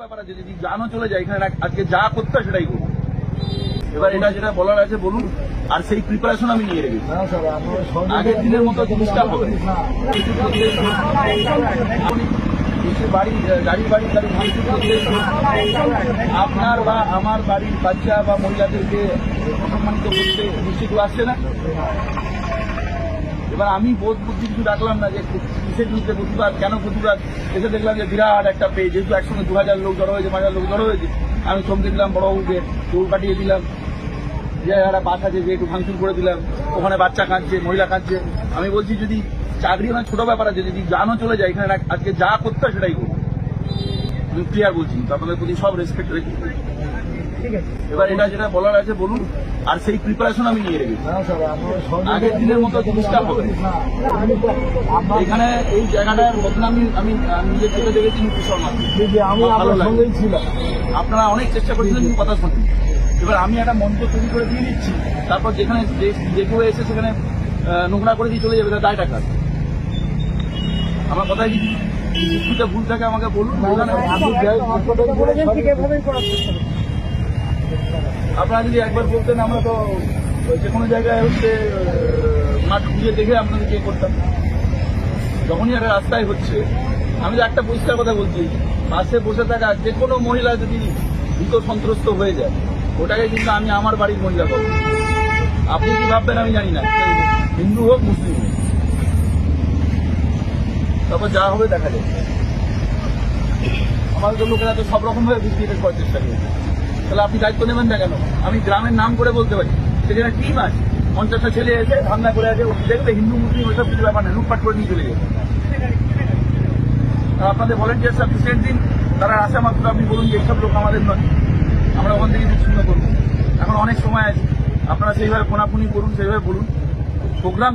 ব্যাপার আছে যদি জানো চলে যায় এখানে আজকে যা করতে সেটাই করব। এবার এটা যেটা বলার আছে বলুন আর সেই প্রিপারেশন আমি নিয়ে রেখেছি আগের দিনের মতো জিনিসটা হবে। আপনার বা আমার বাড়ির বাচ্চা বা মহিলাদেরকে অসম্মানিত করতে নিশ্চিত আসছে না? এবার আমি বোধ বুদ্ধি কিছু রাখলাম না যে কিসের বিরুদ্ধে প্রতিবাদ, কেন প্রতিবাদ? এসে দেখলাম যে বিরাট একটা পেয়ে যেহেতু একসঙ্গে দু হাজার লোক জড়ো হয়েছে হাজার লোক জড়ো হয়েছে, আমি চমকে দিলাম বড়বাবুকে চোর কাটিয়ে দিলাম, যে একটা বাস আছে, যে একটু ভাঙচুর করে দিলাম, ওখানে বাচ্চা কাঁদছে, মহিলা কাঁদছে। আমি বলছি, যদি চাকরি অনেক ছোট ব্যাপার আছে, যদি জানো চলে যায়, এখানে আজকে যা করতে হয়, সেটাই করব। আমি ক্লিয়ার বলছি, আপনাদের প্রতি সব রেসপেক্ট রেখে ঠিক আছে। এবার এটা যেটা বলার আছে বলুন আর সেই প্রিপারেশন আমি নিয়ে রেখেছি না স্যার আমরা সহযোগিতা আগের দিনের মতো জিনিসটা হবে। এখানে এই জায়গাটার বদনামি আমি আমি নিজের চোখে দেখেছি শর্মা। ভালো আপনার লাগে। সঙ্গেই ছিলাম। আপনারা অনেক চেষ্টা করেছিলেন কিন্তু কথা শুনি এবার আমি একটা মঞ্চ তৈরি করে দিয়ে দিচ্ছি। তারপর যেখানে যে- যে কেউ এসে সেখানে নোংরা করে দিয়ে চলে যাবে তার দায়টা কাজ আমার কথায় কি ভুল থাকে আমাকে বলুন আপনারা যদি একবার বলতেন, আমরা তো যে কোনো জায়গায় হচ্ছে মাঠ খুঁজে দেখে আপনাদেরকে করতাম। যখনই একটা রাস্তায় হচ্ছে, আমি তো একটা পরিষ্কার কথা বলছি বাসে বসে থাকা যে কোনো মহিলা যদি ভীত সন্ত্রস্ত হয়ে যায়, ওটাকে কিন্তু আমি আমার বাড়ির মহিলা করব আপনি কি ভাববেন আমি জানি না হিন্দু হোক, মুসলিম হোক। তারপর যা হবে দেখা যাবে। আমাদের লোকেরা তো সব রকম ভাবে বিক্রিটেড করার চেষ্টা করেছে। তাহলে আপনি দায়িত্ব নেবেন না কেন? আমি গ্রামের নাম করে বলতে পারি। সেখানে টিম আছে। পঞ্চাশটা ছেলে এসে ধান্দা করে আছে দেখবে হিন্দু, মুসলিম, ওইসব কিছু ব্যাপার নেই লুটপাট করে নিয়ে চলে আর আপনাদের ভলেন্টিয়ার সাফিসিয়েন্ট দিন তারা আসা মাত্র, আপনি বলুন যে এইসব লোক আমাদের নয়। আমরা ওখান থেকে বিচ্ছিন্ন করব। এখন অনেক সময় আছে। আপনারা সেইভাবে ফোনাফুনি করুন, সেইভাবে বলুন। প্রোগ্রাম